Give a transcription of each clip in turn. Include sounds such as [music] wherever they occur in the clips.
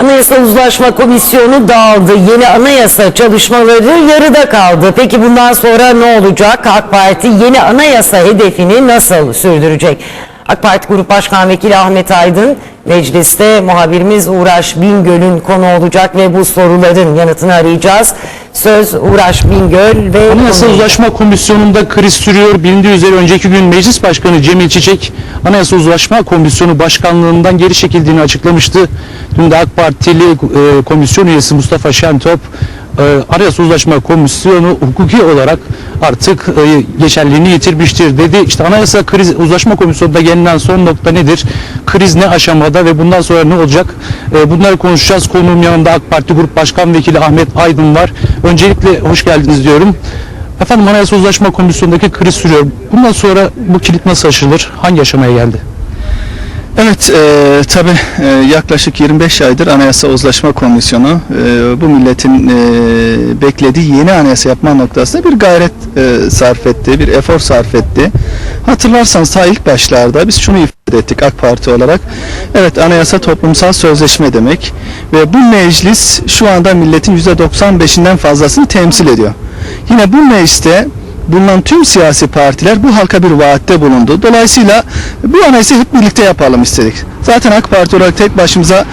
Anayasa Uzlaşma Komisyonu dağıldı. Yeni anayasa çalışmaları yarıda kaldı. Peki bundan sonra ne olacak? AK Parti yeni anayasa hedefini nasıl sürdürecek? AK Parti Grup Başkan Vekili Ahmet Aydın mecliste muhabirimiz Uğraş Bingöl'ün konu olacak ve bu soruların yanıtını arayacağız. Söz Uğraş Bingöl ve Anayasa Uzlaşma Komisyonu'nda kriz sürüyor. Bilindiği üzere önceki gün Meclis Başkanı Cemil Çiçek Anayasa Uzlaşma Komisyonu Başkanlığından geri çekildiğini açıklamıştı. Dün de AK Partili e, komisyon üyesi Mustafa Şentop e, Anayasa Uzlaşma Komisyonu hukuki olarak artık e, geçerliliğini yitirmiştir dedi. İşte Anayasa Kriz Uzlaşma Komisyonu'nda gelinen son nokta nedir? Kriz ne aşamada ve bundan sonra ne olacak? E, bunları konuşacağız. Konuğum yanında AK Parti Grup Başkan Vekili Ahmet Aydın var. Öncelikle hoş geldiniz diyorum. Efendim Anayasa Uzlaşma Komisyonu'ndaki kriz sürüyor. Bundan sonra bu kilit nasıl aşılır? Hangi aşamaya geldi? Evet, e, tabii e, yaklaşık 25 aydır Anayasa Uzlaşma Komisyonu e, bu milletin e, beklediği yeni anayasa yapma noktasında bir gayret e, sarf etti, bir efor sarf etti. Hatırlarsanız ta ilk başlarda biz şunu ifade ettik AK Parti olarak. Evet, anayasa toplumsal sözleşme demek ve bu meclis şu anda milletin %95'inden fazlasını temsil ediyor. Yine bu mecliste bulunan tüm siyasi partiler bu halka bir vaatte bulundu. Dolayısıyla bu anayasayı hep birlikte yapalım istedik. Zaten AK Parti olarak tek başımıza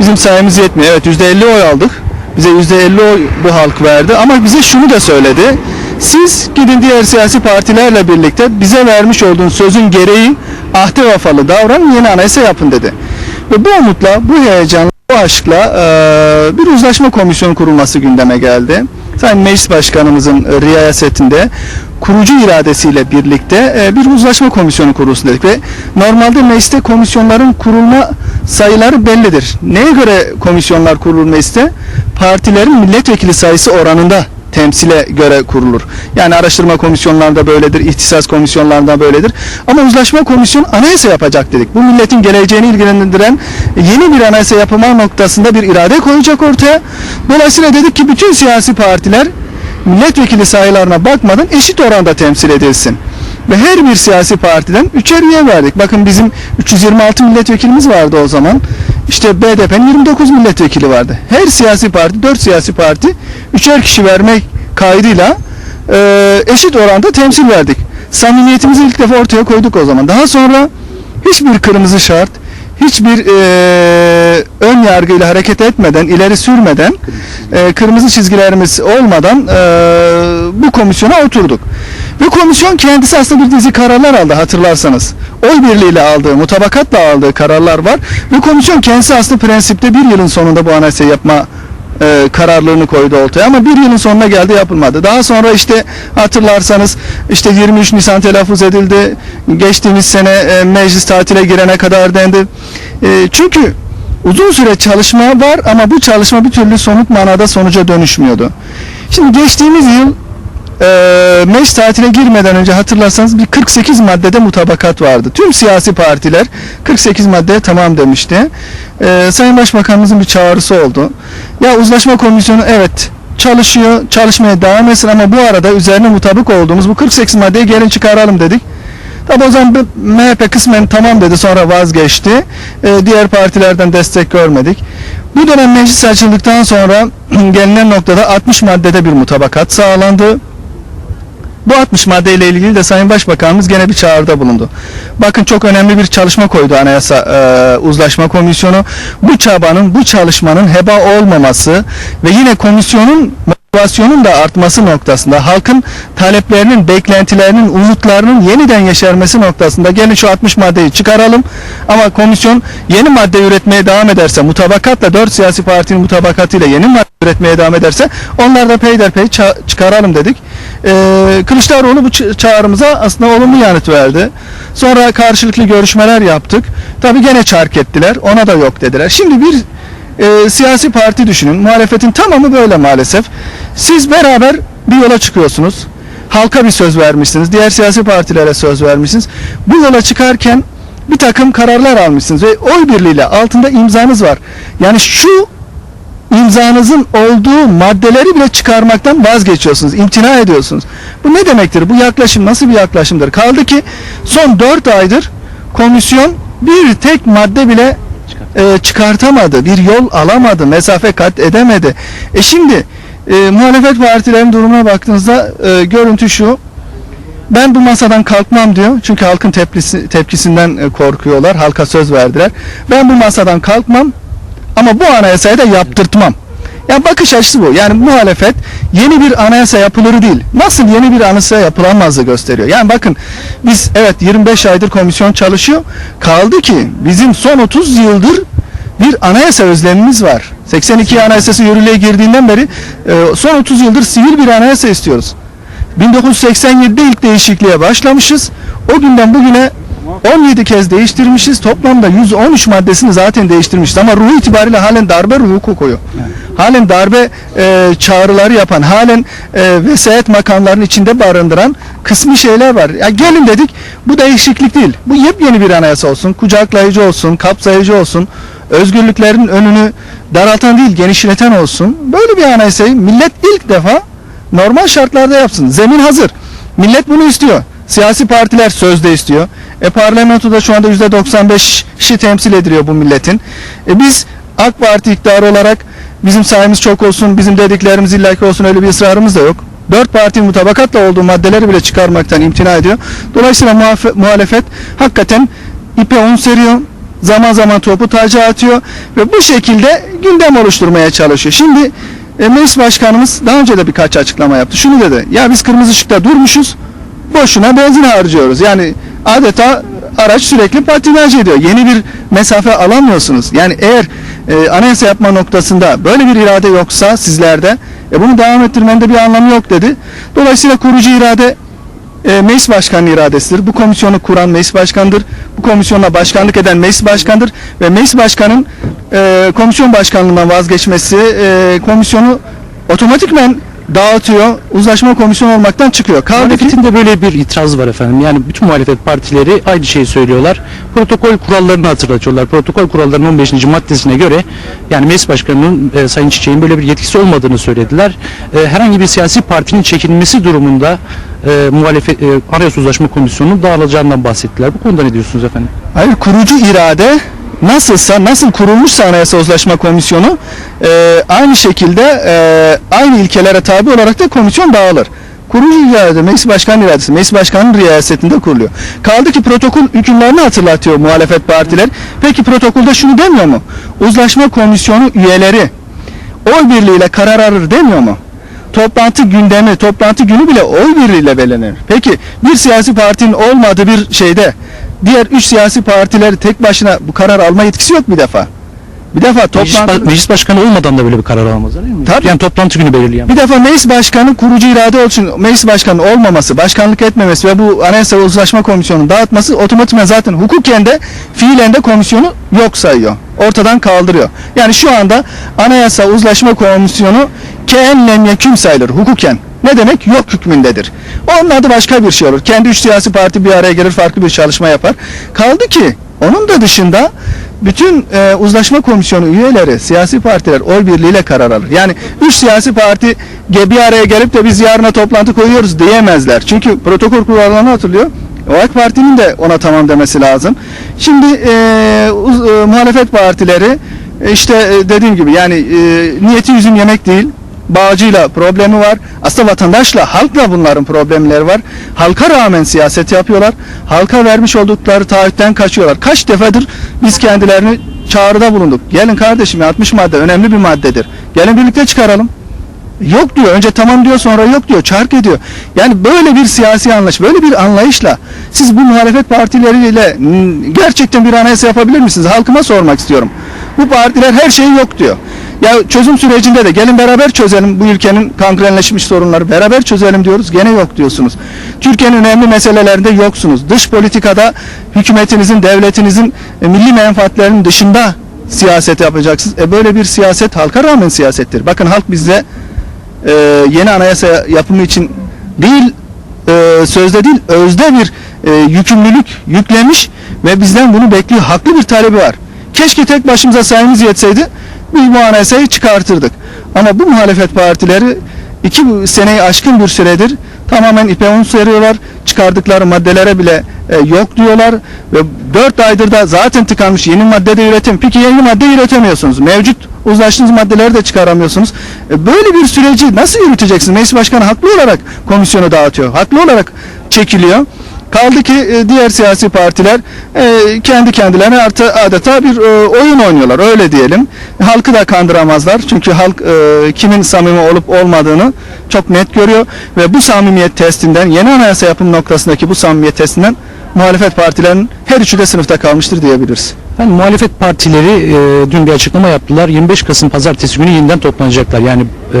bizim sayımız yetmiyor. Evet %50 oy aldık. Bize %50 oy bu halk verdi ama bize şunu da söyledi. Siz gidin diğer siyasi partilerle birlikte bize vermiş olduğunuz sözün gereği ahde vefalı davranın yeni anayasa yapın dedi. Ve bu umutla, bu heyecanla, bu aşkla bir uzlaşma komisyonu kurulması gündeme geldi. Sayın Meclis Başkanımızın e, riyasetinde kurucu iradesiyle birlikte e, bir uzlaşma komisyonu kurulsun dedik ve normalde mecliste komisyonların kurulma sayıları bellidir. Neye göre komisyonlar kurulur mecliste? Partilerin milletvekili sayısı oranında temsile göre kurulur. Yani araştırma komisyonlarında böyledir, ihtisas komisyonlarında böyledir. Ama uzlaşma komisyonu anayasa yapacak dedik. Bu milletin geleceğini ilgilendiren yeni bir anayasa yapma noktasında bir irade koyacak ortaya. Dolayısıyla dedik ki bütün siyasi partiler milletvekili sayılarına bakmadan eşit oranda temsil edilsin. Ve her bir siyasi partiden üçer üye verdik. Bakın bizim 326 milletvekilimiz vardı o zaman. İşte BDP'nin 29 milletvekili vardı. Her siyasi parti, 4 siyasi parti üçer kişi vermek kaydıyla e, eşit oranda temsil verdik. Samimiyetimizi ilk defa ortaya koyduk o zaman. Daha sonra hiçbir kırmızı şart, hiçbir e, ön yargıyla hareket etmeden, ileri sürmeden, e, kırmızı çizgilerimiz olmadan e, bu komisyona oturduk. Ve komisyon kendisi aslında bir dizi kararlar aldı hatırlarsanız. Oy birliğiyle aldığı, mutabakatla aldığı kararlar var. Ve komisyon kendisi aslında prensipte bir yılın sonunda bu anayasayı yapma e, kararlılığını koydu ortaya ama bir yılın sonuna geldi yapılmadı. Daha sonra işte hatırlarsanız işte 23 Nisan telaffuz edildi. Geçtiğimiz sene e, meclis tatile girene kadar dendi. E, çünkü uzun süre çalışma var ama bu çalışma bir türlü somut manada sonuca dönüşmüyordu. Şimdi geçtiğimiz yıl e, meclis tatile girmeden önce hatırlarsanız bir 48 maddede mutabakat vardı. Tüm siyasi partiler 48 maddeye tamam demişti. E, Sayın Başbakanımızın bir çağrısı oldu. Ya uzlaşma komisyonu evet çalışıyor, çalışmaya devam etsin ama bu arada üzerine mutabık olduğumuz bu 48 maddeyi gelin çıkaralım dedik. Tabi o zaman MHP kısmen tamam dedi sonra vazgeçti. E, diğer partilerden destek görmedik. Bu dönem meclis açıldıktan sonra [clears throat] gelinen noktada 60 maddede bir mutabakat sağlandı. Bu 60 maddeyle ilgili de Sayın Başbakanımız gene bir çağrıda bulundu. Bakın çok önemli bir çalışma koydu Anayasa e, Uzlaşma Komisyonu. Bu çabanın, bu çalışmanın heba olmaması ve yine komisyonun motivasyonun da artması noktasında halkın taleplerinin, beklentilerinin, umutlarının yeniden yeşermesi noktasında gelin şu 60 maddeyi çıkaralım ama komisyon yeni madde üretmeye devam ederse mutabakatla 4 siyasi partinin mutabakatıyla yeni madde üretmeye devam ederse onlar da peyderpey çıkaralım dedik. Ee, Kılıçdaroğlu bu çağrımıza aslında olumlu yanıt verdi. Sonra karşılıklı görüşmeler yaptık. Tabi gene çark ettiler. Ona da yok dediler. Şimdi bir e, siyasi parti düşünün. Muhalefetin tamamı böyle maalesef. Siz beraber bir yola çıkıyorsunuz. Halka bir söz vermişsiniz. Diğer siyasi partilere söz vermişsiniz. Bu yola çıkarken bir takım kararlar almışsınız ve oy birliğiyle altında imzanız var. Yani şu imzanızın olduğu maddeleri bile çıkarmaktan vazgeçiyorsunuz, imtina ediyorsunuz. Bu ne demektir? Bu yaklaşım nasıl bir yaklaşımdır? Kaldı ki son 4 aydır komisyon bir tek madde bile e, çıkartamadı, bir yol alamadı, mesafe kat edemedi. E şimdi e, muhalefet partilerinin durumuna baktığınızda e, görüntü şu. Ben bu masadan kalkmam diyor. Çünkü halkın tepkisi, tepkisinden e, korkuyorlar. Halka söz verdiler. Ben bu masadan kalkmam ama bu anayasayı da yaptırtmam. Yani bakış açısı bu. Yani muhalefet yeni bir anayasa yapılır değil. Nasıl yeni bir anayasa yapılamazı gösteriyor. Yani bakın biz evet 25 aydır komisyon çalışıyor. Kaldı ki bizim son 30 yıldır bir anayasa özlemimiz var. 82 anayasası yürürlüğe girdiğinden beri e, son 30 yıldır sivil bir anayasa istiyoruz. 1987'de ilk değişikliğe başlamışız. O günden bugüne 17 kez değiştirmişiz. Toplamda 113 maddesini zaten değiştirmişiz. Ama ruhu itibariyle halen darbe ruhu kokuyor. Halen darbe e, çağrıları yapan, halen e, vesayet makamlarının içinde barındıran kısmi şeyler var. Ya gelin dedik bu değişiklik değil. Bu yepyeni bir anayasa olsun. Kucaklayıcı olsun, kapsayıcı olsun. Özgürlüklerin önünü daraltan değil genişleten olsun. Böyle bir anayasayı millet ilk defa normal şartlarda yapsın. Zemin hazır. Millet bunu istiyor. Siyasi partiler sözde istiyor. E parlamentoda şu anda %95'i temsil ediliyor bu milletin. E biz AK Parti iktidarı olarak bizim sayımız çok olsun, bizim dediklerimiz illaki olsun öyle bir ısrarımız da yok. Dört parti mutabakatla olduğu maddeleri bile çıkarmaktan imtina ediyor. Dolayısıyla muhalefet hakikaten ipe un seriyor. Zaman zaman topu taca atıyor ve bu şekilde gündem oluşturmaya çalışıyor. Şimdi e, meclis başkanımız daha önce de birkaç açıklama yaptı. Şunu dedi. Ya biz kırmızı ışıkta durmuşuz. Boşuna benzin harcıyoruz. Yani adeta araç sürekli patinaj ediyor. Yeni bir mesafe alamıyorsunuz. Yani eğer e, anayasa yapma noktasında böyle bir irade yoksa sizlerde e, bunu devam ettirmenin de bir anlamı yok dedi. Dolayısıyla kurucu irade e, meclis başkanı iradesidir. Bu komisyonu kuran meclis başkanıdır. Bu komisyona başkanlık eden meclis başkanıdır ve meclis başkanın e, komisyon başkanlığından vazgeçmesi e, komisyonu otomatikmen dağıtıyor. Uzlaşma komisyonu olmaktan çıkıyor. Kaldı ki Muhalefetin de böyle bir itirazı var efendim. Yani bütün muhalefet partileri aynı şeyi söylüyorlar. Protokol kurallarını hatırlatıyorlar. Protokol kurallarının 15. maddesine göre yani meclis başkanının e, Sayın Çiçek'in böyle bir yetkisi olmadığını söylediler. E, herhangi bir siyasi partinin çekilmesi durumunda e, muhalefet e, Anayasa Uzlaşma Komisyonu'nun dağılacağından bahsettiler. Bu konuda ne diyorsunuz efendim? Hayır kurucu irade nasılsa nasıl kurulmuşsa Anayasa Uzlaşma Komisyonu e, aynı şekilde e, aynı ilkelere tabi olarak da komisyon dağılır. Kurucu irade meclis başkanı iradesi meclis başkanının riyasetinde kuruluyor. Kaldı ki protokol hükümlerini hatırlatıyor muhalefet partiler. Peki protokolde şunu demiyor mu? Uzlaşma komisyonu üyeleri oy birliğiyle karar alır demiyor mu? Toplantı gündemi, toplantı günü bile oy birliğiyle belirlenir. Peki bir siyasi partinin olmadığı bir şeyde diğer üç siyasi partiler tek başına bu karar alma yetkisi yok bir defa. Bir defa Meclis, toplantı... ba- meclis başkanı olmadan da böyle bir karar alamazlar değil mi? Tabii. Yani toplantı günü belirleyen. Bir defa meclis başkanı kurucu irade olsun, meclis başkanı olmaması, başkanlık etmemesi ve bu Anayasa Uzlaşma Komisyonu'nun dağıtması otomatikman zaten hukuken de fiilen de komisyonu yok sayıyor. Ortadan kaldırıyor. Yani şu anda Anayasa Uzlaşma Komisyonu keen lem yeküm sayılır hukuken. Ne demek? Yok hükmündedir. Onun adı başka bir şey olur. Kendi üç siyasi parti bir araya gelir farklı bir çalışma yapar. Kaldı ki onun da dışında bütün e, uzlaşma komisyonu üyeleri, siyasi partiler oy birliğiyle karar alır. Yani üç siyasi parti bir araya gelip de biz yarına toplantı koyuyoruz diyemezler. Çünkü protokol kurallarını hatırlıyor. O AK Parti'nin de ona tamam demesi lazım. Şimdi e, e, muhalefet partileri e, işte e, dediğim gibi yani e, niyeti yüzüm yemek değil. Bağcıyla problemi var. Aslında vatandaşla, halkla bunların problemleri var. Halka rağmen siyaset yapıyorlar. Halka vermiş oldukları taahhütten kaçıyorlar. Kaç defadır biz kendilerini çağrıda bulunduk. Gelin kardeşim 60 madde önemli bir maddedir. Gelin birlikte çıkaralım. Yok diyor. Önce tamam diyor sonra yok diyor. Çark ediyor. Yani böyle bir siyasi anlayış, böyle bir anlayışla siz bu muhalefet partileriyle gerçekten bir anayasa yapabilir misiniz? Halkıma sormak istiyorum. Bu partiler her şey yok diyor. Ya çözüm sürecinde de gelin beraber çözelim bu ülkenin kankrenleşmiş sorunları beraber çözelim diyoruz. Gene yok diyorsunuz. Türkiye'nin önemli meselelerinde yoksunuz. Dış politikada hükümetinizin, devletinizin e, milli menfaatlerinin dışında siyaset yapacaksınız. E böyle bir siyaset halka rağmen siyasettir. Bakın halk bizde e, yeni anayasa yapımı için değil e, sözde değil özde bir e, yükümlülük yüklemiş ve bizden bunu bekliyor. Haklı bir talebi var. Keşke tek başımıza sayımız yetseydi biz bu anayasayı çıkartırdık. Ama bu muhalefet partileri iki seneyi aşkın bir süredir tamamen ipe un seriyorlar. Çıkar çıkardıkları maddelere bile e, yok diyorlar ve 4 aydır da zaten tıkanmış yeni madde de üretim. Peki yeni madde üretemiyorsunuz. Mevcut uzlaştığınız maddeleri de çıkaramıyorsunuz. E, böyle bir süreci nasıl yürüteceksiniz? Meclis Başkanı haklı olarak komisyonu dağıtıyor. Haklı olarak çekiliyor. Kaldı ki e, diğer siyasi partiler e, kendi kendilerine adeta bir e, oyun oynuyorlar öyle diyelim. Halkı da kandıramazlar çünkü halk kimin samimi olup olmadığını çok net görüyor ve bu samimiyet testinden yeni anayasa yapım noktasındaki bu samimiyet testinden muhalefet partilerinin her üçü de sınıfta kalmıştır diyebiliriz. Yani muhalefet partileri e, dün bir açıklama yaptılar. 25 Kasım pazartesi günü yeniden toplanacaklar. Yani e,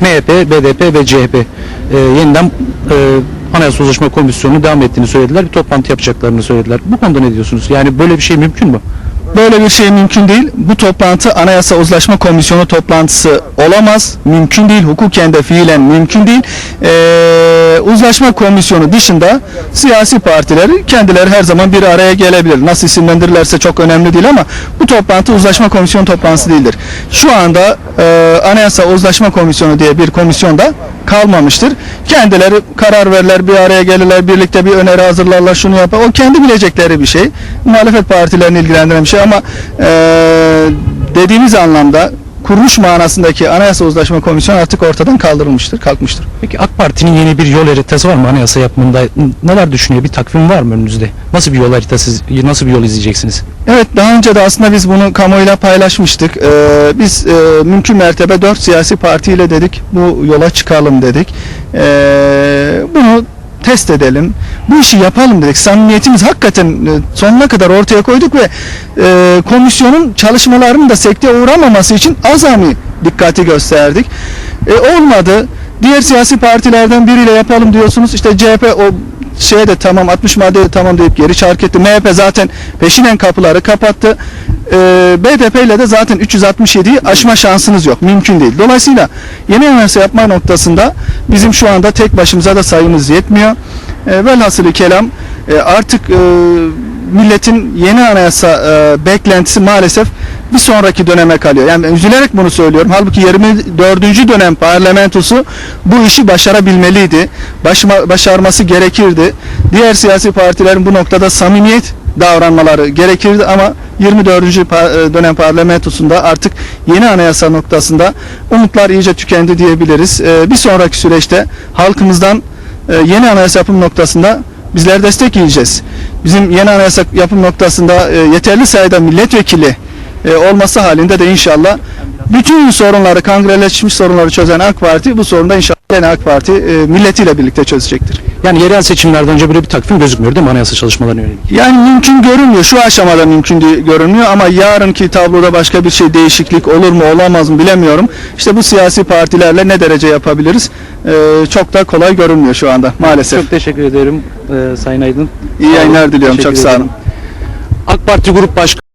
MHP, BDP ve CHP e, yeniden e, Anayasa Uzlaşma Komisyonu devam ettiğini söylediler. Bir toplantı yapacaklarını söylediler. Bu konuda ne diyorsunuz? Yani böyle bir şey mümkün mü? Böyle bir şey mümkün değil. Bu toplantı Anayasa Uzlaşma Komisyonu toplantısı olamaz. Mümkün değil. Hukuken de fiilen mümkün değil. Ee, uzlaşma Komisyonu dışında siyasi partileri kendileri her zaman bir araya gelebilir. Nasıl isimlendirirlerse çok önemli değil ama bu toplantı Uzlaşma Komisyonu toplantısı değildir. Şu anda e, Anayasa Uzlaşma Komisyonu diye bir komisyonda kalmamıştır. Kendileri karar verirler, bir araya gelirler, birlikte bir öneri hazırlarlar, şunu yapar. O kendi bilecekleri bir şey. Muhalefet partilerini ilgilendiren bir şey ama eee dediğimiz anlamda kuruluş manasındaki Anayasa Uzlaşma Komisyonu artık ortadan kaldırılmıştır, kalkmıştır. Peki AK Parti'nin yeni bir yol haritası var mı anayasa yapımında? Neler düşünüyor? Bir takvim var mı önünüzde? Nasıl bir yol haritası, nasıl bir yol izleyeceksiniz? Evet daha önce de aslında biz bunu kamuoyuyla paylaşmıştık. Ee, biz e, mümkün mertebe dört siyasi partiyle dedik bu yola çıkalım dedik. Ee, bunu test edelim. Bu işi yapalım dedik. Samimiyetimiz hakikaten e, sonuna kadar ortaya koyduk ve e, komisyonun çalışmalarının da sekteye uğramaması için azami dikkati gösterdik. E, olmadı. Diğer siyasi partilerden biriyle yapalım diyorsunuz. İşte CHP o şeye de tamam 60 madde de tamam deyip geri çark etti. MHP zaten peşinen kapıları kapattı. Ee, BDP ile de zaten 367'yi aşma şansınız yok. Mümkün değil. Dolayısıyla yeni anayasa yapma noktasında bizim şu anda tek başımıza da sayımız yetmiyor. Ee, velhasılı kelam e, artık e, milletin yeni anayasa e, beklentisi maalesef bir sonraki döneme kalıyor. Yani üzülerek bunu söylüyorum. Halbuki 24. dönem parlamentosu bu işi başarabilmeliydi. Başma, başarması gerekirdi. Diğer siyasi partilerin bu noktada samimiyet davranmaları gerekirdi ama 24. pa- e, dönem parlamentosunda artık yeni anayasa noktasında umutlar iyice tükendi diyebiliriz. E, Bir sonraki süreçte halkımızdan e, yeni anayasa yapım noktasında bizler destek yiyeceğiz. Bizim yeni anayasa yapım noktasında e, yeterli sayıda milletvekili e, olması halinde de inşallah bütün sorunları, kangreleşmiş sorunları çözen AK Parti bu sorunu da inşallah yine AK Parti e, milletiyle birlikte çözecektir. Yani yerel seçimlerden önce böyle bir takvim gözükmüyor değil mi anayasa çalışmalarına yönelik? Yani mümkün görünmüyor. Şu aşamada mümkün değil- görünmüyor ama yarınki tabloda başka bir şey değişiklik olur mu olamaz mı bilemiyorum. İşte bu siyasi partilerle ne derece yapabiliriz? E, çok da kolay görünmüyor şu anda maalesef. Çok teşekkür ederim e, Sayın Aydın. İyi yayınlar diliyorum. Teşekkür Çok sağ olun. ederim. AK Parti Grup Başkanı